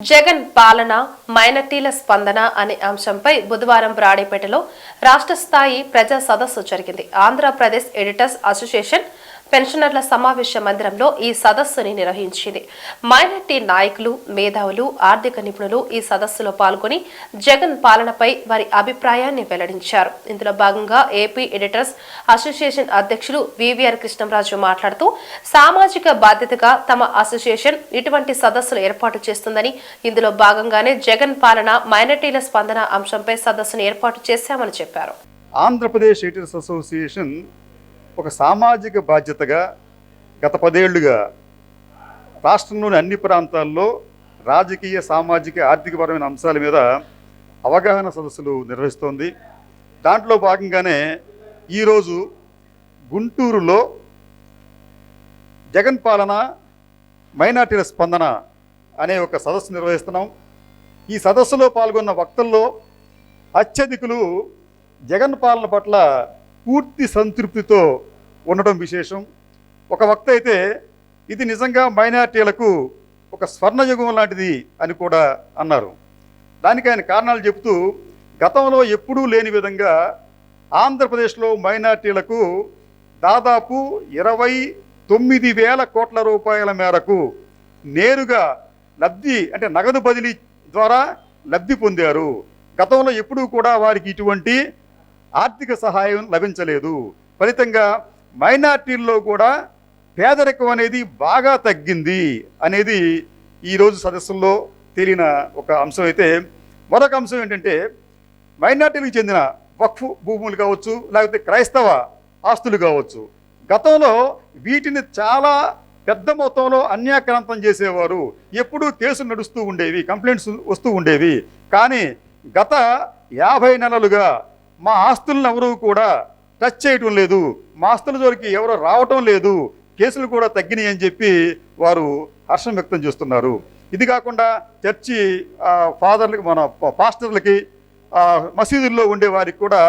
జగన్ పాలన మైనార్టీల స్పందన అనే అంశంపై బుధవారం బ్రాడీపేటలో రాష్ట్ర స్థాయి ప్రజా సదస్సు జరిగింది. ఆంధ్రప్రదేశ్ ఎడిటర్స్ అసోసియేషన్ పెన్షనర్ల సమావేశ మందిరంలో ఈ సదస్సుని నిర్వహించింది. మైనార్టీ నాయకులు మేధావులు ఆర్థిక నిపుణులు ఈ సదస్సులో పాల్గొని జగన్ పాలనపై వారి అభిప్రాయాన్ని వెల్లడించారు. ఇందులో భాగంగా ఏపీ ఎడిటర్స్ అసోసియేషన్ అధ్యక్షులు వివిఆర్ కృష్ణంరాజు మాట్లాడుతూ సామాజిక బాధ్యతగా తమ అసోసియేషన్ ఇటువంటి సదస్సులు ఏర్పాటు చేస్తుందని ఇందులో భాగంగానే జగన్ పాలన మైనార్టీల స్పందన అంశంపై సదస్సును ఏర్పాటు చేశామని చెప్పారు. ఆంధ్రప్రదేశ్ ఎడిటర్స్ అసోసియేషన్ ఒక సామాజిక బాధ్యతగా గత పదేళ్ళుగా రాష్ట్రంలోని అన్ని ప్రాంతాల్లో రాజకీయ సామాజిక ఆర్థికపరమైన అంశాల మీద అవగాహన సదస్సులు నిర్వహిస్తోంది. దాంట్లో భాగంగానే ఈరోజు గుంటూరులో జగన్ పాలన మైనార్టీల స్పందన అనే ఒక సదస్సు నిర్వహిస్తున్నాం. ఈ సదస్సులో పాల్గొన్న వక్తల్లో అత్యధికులు జగన్ పాలన పట్ల పూర్తి సంతృప్తితో ఉండడం విశేషం. ఒక వక్త అయితే ఇది నిజంగా మైనార్టీలకు ఒక స్వర్ణయుగం లాంటిది అని కూడా అన్నారు. దానికి ఆయన కారణాలు చెబుతూ గతంలో ఎప్పుడూ లేని విధంగా ఆంధ్రప్రదేశ్లో మైనార్టీలకు దాదాపు ఇరవై తొమ్మిది వేల కోట్ల రూపాయల మేరకు నేరుగా లబ్ధి అంటే నగదు బదిలీ ద్వారా లబ్ధి పొందారు. గతంలో ఎప్పుడూ కూడా వారికి ఇటువంటి ఆర్థిక సహాయం లభించలేదు. ఫలితంగా మైనార్టీల్లో కూడా పేదరికం అనేది బాగా తగ్గింది అనేది ఈరోజు సదస్సుల్లో తేలిన ఒక అంశం అయితే. మరొక అంశం ఏంటంటే మైనార్టీలకు చెందిన వక్ఫ్ భూములు కావచ్చు లేకపోతే క్రైస్తవ ఆస్తులు కావచ్చు గతంలో వీటిని చాలా పెద్ద మొత్తంలో అన్యాక్రాంతం చేసేవారు. ఎప్పుడూ కేసులు నడుస్తూ ఉండేవి కంప్లైంట్స్ వస్తూ ఉండేవి. కానీ గత యాభై నెలలుగా మా ఆస్తులను ఎవరు కూడా టచ్ చేయటం లేదు. మా ఆస్తుల జోలికి ఎవరు రావటం లేదు. కేసులు కూడా తగ్గినాయి అని చెప్పి వారు హర్షం వ్యక్తం చేస్తున్నారు. ఇది కాకుండా చర్చి ఫాదర్లకి మన పాస్టర్లకి మసీదుల్లో ఉండే వారికి కూడా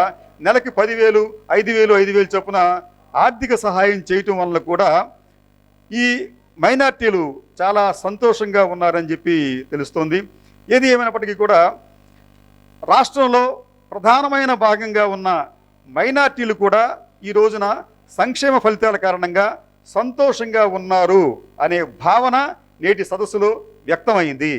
నెలకి పదివేలు ఐదు వేలు ఐదు వేలు చొప్పున ఆర్థిక సహాయం చేయటం వల్ల కూడా ఈ మైనార్టీలు చాలా సంతోషంగా ఉన్నారని చెప్పి తెలుస్తోంది. ఏది ఏమైనప్పటికీ కూడా రాష్ట్రంలో ప్రధానమైన భాగంగా ఉన్న మైనార్టీలు కూడా ఈ రోజున సంక్షేమ ఫలితాల కారణంగా సంతోషంగా ఉన్నారు అనే భావన నేటి సదస్సులో వ్యక్తమైంది.